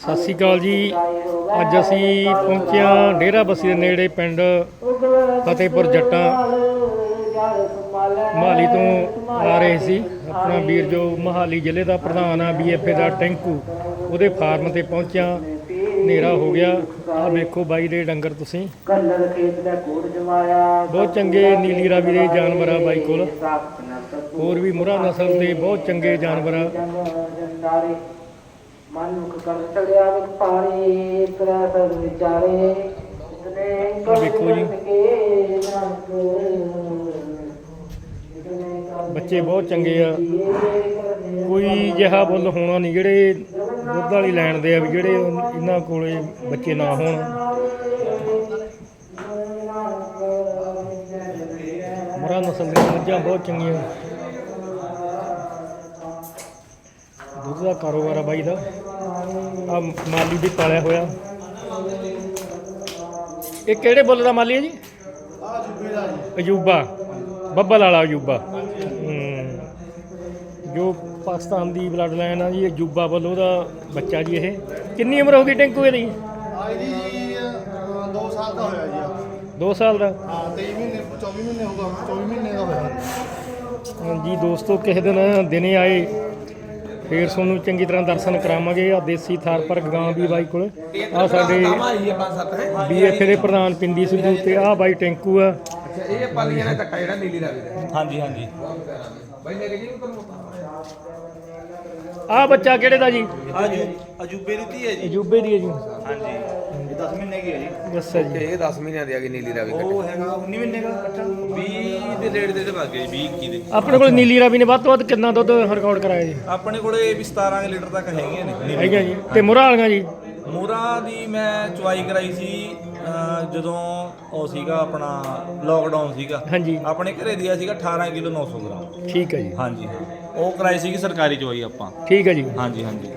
ਸਤਿ ਸ਼੍ਰੀ ਅਕਾਲ ਜੀ। ਅੱਜ ਅਸੀਂ ਪਹੁੰਚੇ ਹਾਂ ਡੇਰਾ ਬੱਸੀ ਦੇ ਨੇੜੇ ਪਿੰਡ ਫਤਿਹਪੁਰ ਜੱਟਾਂ ਮਹਾਲੀ ਤੋਂ ਆ ਰਹੇ ਸੀ। ਆਪਣਾ ਵੀਰ ਜੋ ਮਹਾਲੀ ਜ਼ਿਲ੍ਹੇ ਦਾ ਪ੍ਰਧਾਨ ਆ ਬੀਐਫਏ ਦਾ ਟੈਂਕੂ ਉਹਦੇ ਫਾਰਮ ਤੇ ਪਹੁੰਚਿਆ। ਹਨੇਰਾ ਹੋ ਗਿਆ। ਆ ਵੇਖੋ ਬਾਈ ਦੇ ਡੰਗਰ ਤੁਸੀਂ। ਕੰਨੜ ਖੇਤ ਦਾ ਕੋਟ ਜਮਾਇਆ। ਬਹੁਤ ਚੰਗੇ ਨੀਲੀ ਰਾਵੀ ਦੇ ਜਾਨਵਰ ਆ ਬਾਈ ਕੋਲ। ਹੋਰ ਵੀ ਮੁਰਾ ਨਸਲ ਦੇ ਬਹੁਤ ਚੰਗੇ ਜਾਨਵਰ ਆ। ਮਨੁੱਖ ਕਰ ਚੜਿਆ ਵਿਖ ਪਾਰੇ ਕਰਾ ਸਰ ਵਿਚਾਰੇ ਇਤਨੇ ਨਾਨਕ ਬੱਚੇ ਬਹੁਤ ਚੰਗੇ ਆ। ਕੋਈ ਜਿਹਾ ਬੁੱਲ ਹੋਣਾ ਨਹੀਂ ਜਿਹੜੇ ਦੁੱਧ ਵਾਲੀ ਲੈਣ ਦੇ ਆ ਵੀ ਜਿਹੜੇ ਇਹਨਾਂ ਕੋਲੇ ਬੱਚੇ ਨਾ ਹੋਣ। ਮਰਾ ਨਸਲ ਦੀਆਂ ਮੱਝਾਂ ਬਹੁਤ ਚੰਗੀਆਂ। ਦੁੱਧ ਦਾ ਕਾਰੋਬਾਰ ਆ ਬਾਈ ਦਾ। ਆ ਮਾਲੀ ਵੀ ਪਾਲਿਆ ਹੋਇਆ। ਇਹ ਕਿਹੜੇ ਬੁੱਲ ਦਾ ਮਾਲੀ ਹੈ ਜੀ? ਅਜੂਬਾ ਬੱਬਲ ਵਾਲਾ ਅਜੂਬਾ। ਜੋ ਪਾਕਿਸਤਾਨ ਦੀ ਬਲੱਡ ਲਾਈਨ ਆ ਜੀ ਅਜੂਬਾ ਵੱਲ ਉਹਦਾ ਬੱਚਾ ਜੀ ਇਹ। ਕਿੰਨੀ ਉਮਰ ਹੋ ਗਈ ਟੈਂਕੂ ਇਹਦੀ? ਦੀ ਜੀ 2 ਸਾਲ ਦਾ ਹੋਇਆ ਜੀ 2 ਸਾਲ ਦਾ? ਹਾਂ 23 ਮਹੀਨੇ 24 ਮਹੀਨੇ ਹੋ ਗਏ 24 ਮਹੀਨੇ ਦਾ ਹੋਇਆ। ਹਾਂਜੀ ਦੋਸਤੋ ਕਿਸੇ ਦਿਨ ਦਿਨੇ ਆਏ। ਫੇਰ ਤੁਹਾਨੂੰ ਚੰਗੀ ਤਰ੍ਹਾਂ ਦਰਸ਼ਨ ਕਰਾਵਾਂਗੇ ਆ ਦੇਸੀ ਥਾਰ ਪਰ ਗਾਂ ਵੀ ਬਾਈ ਕੋਲ। ਆ ਸਾਡੇ ਬੀਐਫਏ ਦੇ ਪ੍ਰਧਾਨ ਪਿੰਡੀ ਸਿੱਧੂ ਤੇ ਆ ਬਾਈ ਟੈਂਕੂ ਆ। ਇਹ ਪਾਲੀਆਂ ਦਾ ਕੱਟਾ ਜਿਹੜਾ ਨੀਲੀ ਰਾਵੀ ਦਾ ਹਾਂਜੀ ਹਾਂਜੀ। ਬਾਈ ਆ ਬੱਚਾ ਕਿਹੜੇ ਦਾ ਜੀ? ਅਜੂ ਅਜੂਬੇ ਦੀ ਧੀ ਹੈ ਜੀ। ਅਜੂਬੇ ਦੀ ਹੈ ਜੀ। ਹਾਂਜੀ। ਇਹ 10 ਮਹੀਨੇ ਦੀ ਹੈ ਜੀ। ਦੱਸਿਆ ਜੀ। ਇਹ 10 ਮਹੀਨਿਆਂ ਦੀ ਆ ਗਈ ਨੀਲੀ ਰਾਵੀ ਉਹ ਹੈਗਾ 19 ਮਹੀਨੇ ਦਾ ਕੱਟਾ 20 ਦੇ ਨੇੜੇ ਦੇ ਵਗ ਗਏ 20 21 ਦੇ। ਆਪਣੇ ਕੋਲ ਨੀਲੀ ਰਾਵੀ ਨੇ ਵੱਧ ਤੋਂ ਵੱਧ ਕਿੰਨਾ ਦੁੱਧ ਰਿਕਾਰਡ ਕਰਾਇਆ ਜੀ? ਆਪਣੇ ਕੋਲੇ ਵੀ 17 ਲੀਟਰ ਤੱਕ ਹੈਗੀਆਂ ਨੇ। ਹੈਗਾ ਜੀ। ਤੇ ਮੁਰਾ ਵਾਲੀਆਂ ਜੀ? ਮੋਰਾ ਦੀ ਮੈਂ ਚੁਆਈ ਕਰਾਈ ਸੀ ਜਦੋਂ ਉਹ ਸੀਗਾ ਆਪਣਾ ਲੋਕਡਾਊਨ ਸੀਗਾ। ਹਾਂਜੀ। ਆਪਣੇ ਘਰੇ ਦਿਆ ਸੀਗਾ 18 ਕਿਲੋ 900 ਗ੍ਰਾਮ। ਠੀਕ ਹੈ ਜੀ। ਹਾਂਜੀ। ਉਹ ਕਰਾਈ ਸੀਗੀ ਸਰਕਾਰੀ ਚੁਆਈ ਆਪਾਂ। ਠੀਕ ਹੈ ਜੀ। ਹਾਂਜੀ ਹਾਂਜੀ।